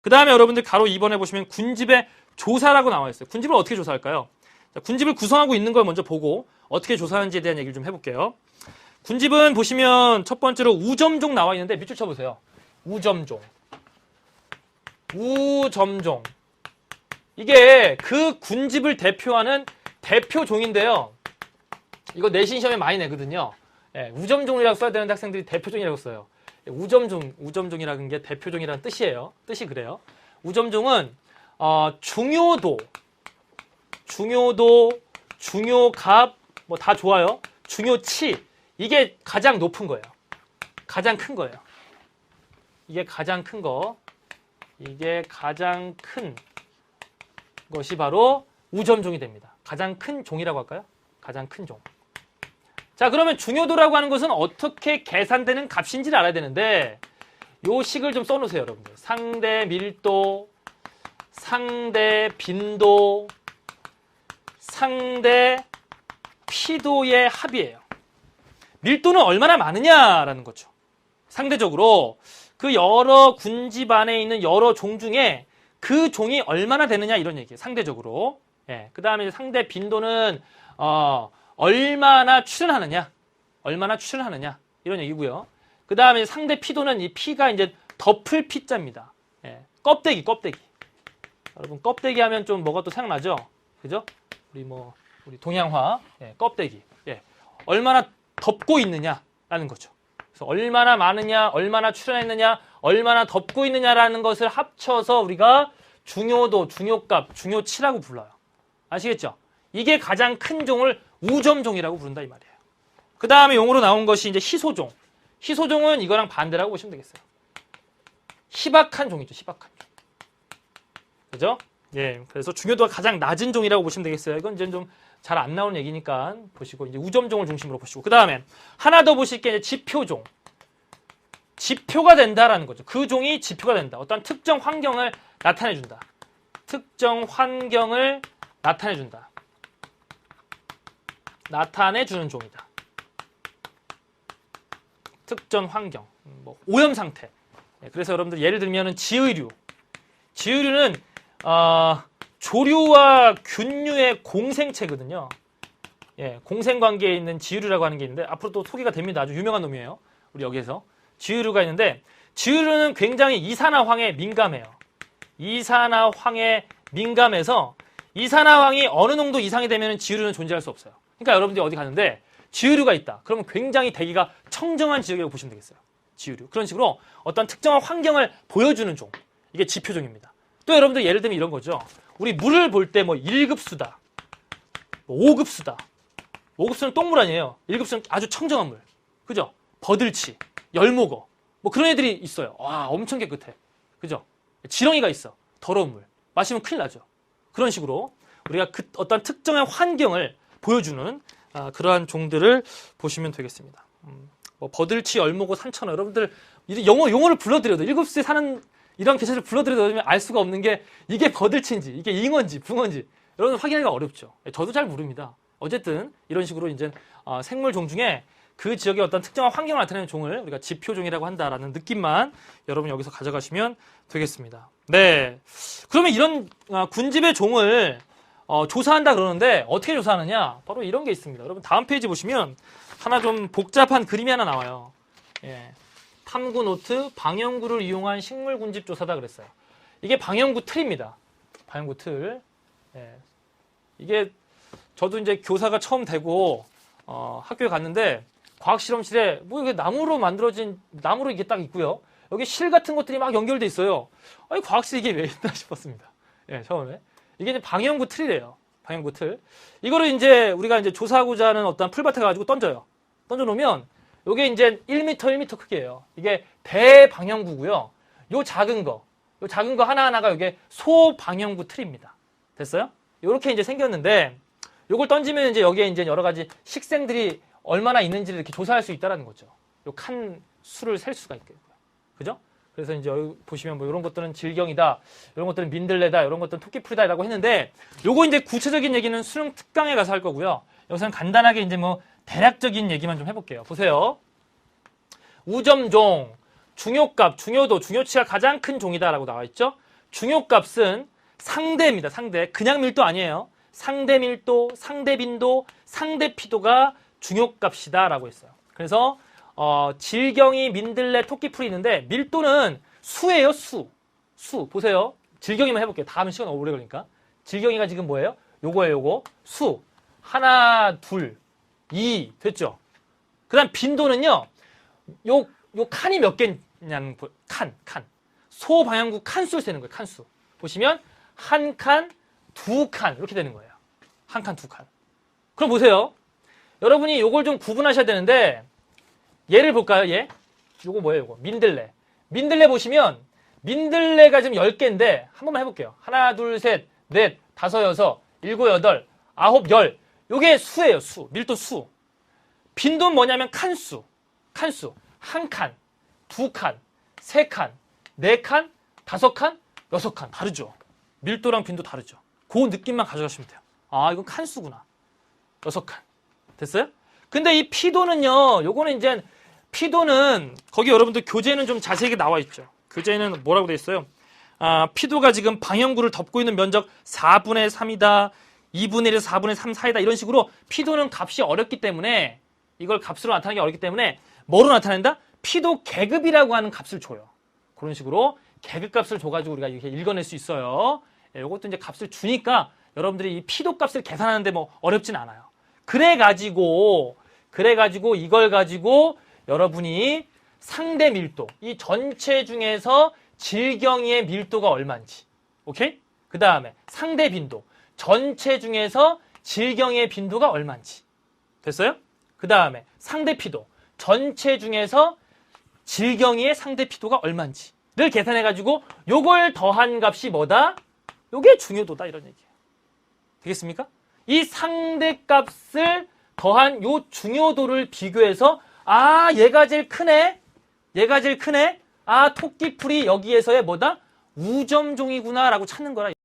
그 다음에 여러분들 가로 2번에 보시면 군집의 조사라고 나와 있어요. 군집을 어떻게 조사할까요? 자, 군집을 구성하고 있는 걸 먼저 보고 어떻게 조사하는지에 대한 얘기를 좀 해볼게요. 군집은 보시면 첫 번째로 우점종 나와 있는데 밑줄 쳐보세요. 우점종. 우점종. 이게 그 군집을 대표하는 대표 종인데요. 이거 내신 시험에 많이 내거든요. 예, 우점종이라고 써야 되는데 학생들이 대표종이라고 써요. 예, 우점종, 우점종이라는 게 대표종이라는 뜻이에요. 뜻이 그래요. 우점종은 어, 중요도, 중요도, 중요값 뭐 다 좋아요. 중요치 이게 가장 높은 거예요. 가장 큰 거예요. 이게 가장 큰 거. 이게 가장 큰 것이 바로 우점종이 됩니다. 가장 큰 종이라고 할까요? 가장 큰 종. 자, 그러면 중요도라고 하는 것은 어떻게 계산되는 값인지를 알아야 되는데 요 식을 좀 써놓으세요, 여러분들. 상대 밀도, 상대 빈도, 상대 피도의 합이에요. 밀도는 얼마나 많으냐라는 거죠. 상대적으로 그 여러 군집 안에 있는 여러 종 중에 그 종이 얼마나 되느냐 이런 얘기예요. 상대적으로. 예. 그 다음에 상대 빈도는 어, 얼마나 출현하느냐, 얼마나 출현하느냐 이런 얘기고요. 그 다음에 상대 피도는 이 피가 이제 덮을 피자입니다. 예. 껍데기, 껍데기. 여러분 껍데기 하면 좀 뭐가 또 생각나죠? 그죠? 우리 뭐 우리 동양화 예, 껍데기. 예. 얼마나 덮고 있느냐라는 거죠. 그래서 얼마나 많으냐, 얼마나 출현했느냐, 얼마나 덮고 있느냐라는 것을 합쳐서 우리가 중요도, 중요값, 중요치라고 불러요. 아시겠죠? 이게 가장 큰 종을 우점종이라고 부른다 이 말이에요. 그 다음에 용어로 나온 것이 이제 희소종. 희소종은 이거랑 반대라고 보시면 되겠어요. 희박한 종이죠, 희박한 종. 그죠? 예, 그래서 중요도가 가장 낮은 종이라고 보시면 되겠어요. 이건 이제 좀 잘 안 나오는 얘기니까 보시고 이제 우점종을 중심으로 보시고 그 다음에 하나 더 보실 게 이제 지표종. 지표가 된다라는 거죠. 그 종이 지표가 된다. 어떤 특정 환경을 나타내 준다. 특정 환경을 나타내 준다. 나타내 주는 종이다. 특정 환경, 뭐 오염 상태. 예, 그래서 여러분들 예를 들면은 지의류. 지의류는 어, 조류와 균류의 공생체거든요. 예, 공생 관계에 있는 지유류라고 하는 게 있는데 앞으로 또 소개가 됩니다. 아주 유명한 놈이에요. 우리 여기에서 지유류가 있는데 지유류는 굉장히 이산화황에 민감해요. 이산화황에 민감해서 이산화황이 어느 정도 이상이 되면 지유류는 존재할 수 없어요. 그러니까 여러분들이 어디 가는데 지유류가 있다. 그러면 굉장히 대기가 청정한 지역이라고 보시면 되겠어요. 지유류. 그런 식으로 어떤 특정한 환경을 보여주는 종. 이게 지표종입니다. 또 여러분들 예를 들면 이런 거죠. 우리 물을 볼 때 뭐 1급수다. 뭐 5급수다. 5급수는 똥물 아니에요. 1급수는 아주 청정한 물. 그죠? 버들치, 열목어. 뭐 그런 애들이 있어요. 와, 엄청 깨끗해. 그죠? 지렁이가 있어. 더러운 물. 마시면 큰일 나죠. 그런 식으로 우리가 그 어떤 특정한 환경을 보여주는 아, 그러한 종들을 보시면 되겠습니다. 음, 뭐 버들치, 열목어, 산천어 여러분들 이 영어 용어를 불러드려도 1급수에 사는 이런 개체를 불러드려도 알 수가 없는 게 이게 버들치인지 이게 잉어인지 붕어인지 여러분 확인하기가 어렵죠. 저도 잘 모릅니다. 어쨌든 이런 식으로 이제 어, 생물 종 중에 그 지역의 어떤 특정한 환경을 나타내는 종을 우리가 지표종이라고 한다라는 느낌만 여러분 여기서 가져가시면 되겠습니다. 네. 그러면 이런 어, 군집의 종을 어, 조사한다 그러는데 어떻게 조사하느냐? 바로 이런 게 있습니다. 여러분 다음 페이지 보시면 하나 좀 복잡한 그림이 하나 나와요. 예. 탐구 노트 방영구를 이용한 식물 군집 조사다 그랬어요. 이게 방영구 틀입니다. 방영구 틀. 예. 이게 저도 이제 교사가 처음 되고 어, 학교에 갔는데 과학 실험실에 뭐 이게 나무로 만들어진 나무로 이게 딱 있고요. 여기 실 같은 것들이 막 연결돼 있어요. 아니 과학실 이게 왜 있나 싶었습니다. 예, 처음에 이게 이제 방영구 틀이래요. 방영구 틀. 이거를 이제 우리가 이제 조사하고자 하는 어떤 풀밭에 가지고 던져요. 던져 놓으면 요게 이제 1m, 1m 크기예요. 이게 대방영구고요. 요 작은 거, 요 작은 거 하나하나가 이게 소방영구 틀입니다. 됐어요? 요렇게 이제 생겼는데 요걸 던지면 이제 여기에 이제 여러 가지 식생들이 얼마나 있는지를 이렇게 조사할 수 있다라는 거죠. 요 칸 수를 셀 수가 있겠고요. 그죠? 그래서 이제 여기 보시면 뭐 이런 것들은 질경이다, 이런 것들은 민들레다, 이런 것들은 토끼풀이다라고 했는데 요거 이제 구체적인 얘기는 수능 특강에 가서 할 거고요. 여기서는 간단하게 이제 뭐 대략적인 얘기만 좀 해볼게요. 보세요. 우점종, 중요값, 중요도, 중요치가 가장 큰 종이다라고 나와 있죠. 중요값은 상대입니다. 상대. 그냥 밀도 아니에요. 상대 밀도, 상대 빈도, 상대 피도가 중요값이다라고 했어요. 그래서 어, 질경이, 민들레, 토끼풀이 있는데 밀도는 수예요, 수. 수. 보세요. 질경이만 해볼게요. 다음 시간 오래 걸리니까. 질경이가 지금 뭐예요? 요거예요, 요거. 수. 하나, 둘, 이. 됐죠? 그 다음 빈도는요, 요, 요 칸이 몇 개냐는, 보- 칸, 칸. 소방향구 칸수를 세는 거예요, 칸수. 보시면, 한 칸, 두 칸. 이렇게 되는 거예요. 한 칸, 두 칸. 그럼 보세요. 여러분이 요걸 좀 구분하셔야 되는데, 얘를 볼까요, 얘? 요거 뭐예요, 요거? 민들레. 민들레 보시면, 민들레가 지금 10개인데, 한 번만 해볼게요. 하나, 둘, 셋, 넷, 다섯, 여섯, 일곱, 여덟, 아홉, 열. 요게 수예요, 수. 밀도 수. 빈도는 뭐냐면 칸수. 칸수. 한 칸, 두 칸, 세 칸, 네 칸, 다섯 칸, 여섯 칸. 다르죠? 밀도랑 빈도 다르죠? 그 느낌만 가져가시면 돼요. 아, 이건 칸수구나. 여섯 칸. 됐어요? 근데 이 피도는요, 요거는 이제, 피도는, 거기 여러분들 교재는 좀 자세하게 나와 있죠. 교재는 뭐라고 돼 있어요? 아, 피도가 지금 방향구를 덮고 있는 면적 4분의 3이다, 2분의 1에서 4분의 3 사이다, 이런 식으로 피도는 값이 어렵기 때문에, 이걸 값으로 나타내기 어렵기 때문에, 뭐로 나타낸다? 피도 계급이라고 하는 값을 줘요. 그런 식으로 계급 값을 줘가지고 우리가 이렇게 읽어낼 수 있어요. 예, 이것도 이제 값을 주니까 여러분들이 이 피도 값을 계산하는데 뭐 어렵진 않아요. 그래 가지고, 그래 가지고 이걸 가지고 여러분이 상대 밀도, 이 전체 중에서 질경이의 밀도가 얼마인지. 오케이? 그 다음에 상대 빈도, 전체 중에서 질경의 빈도가 얼마인지. 됐어요? 그 다음에 상대 피도, 전체 중에서 질경이의 상대 피도가 얼마인지를 계산해가지고 요걸 더한 값이 뭐다? 요게 중요도다 이런 얘기예요. 되겠습니까? 이 상대 값을 더한 요 중요도를 비교해서 아 얘가 제일 크네? 얘가 제일 크네? 아 토끼풀이 여기에서의 뭐다? 우점종이구나라고 찾는 거라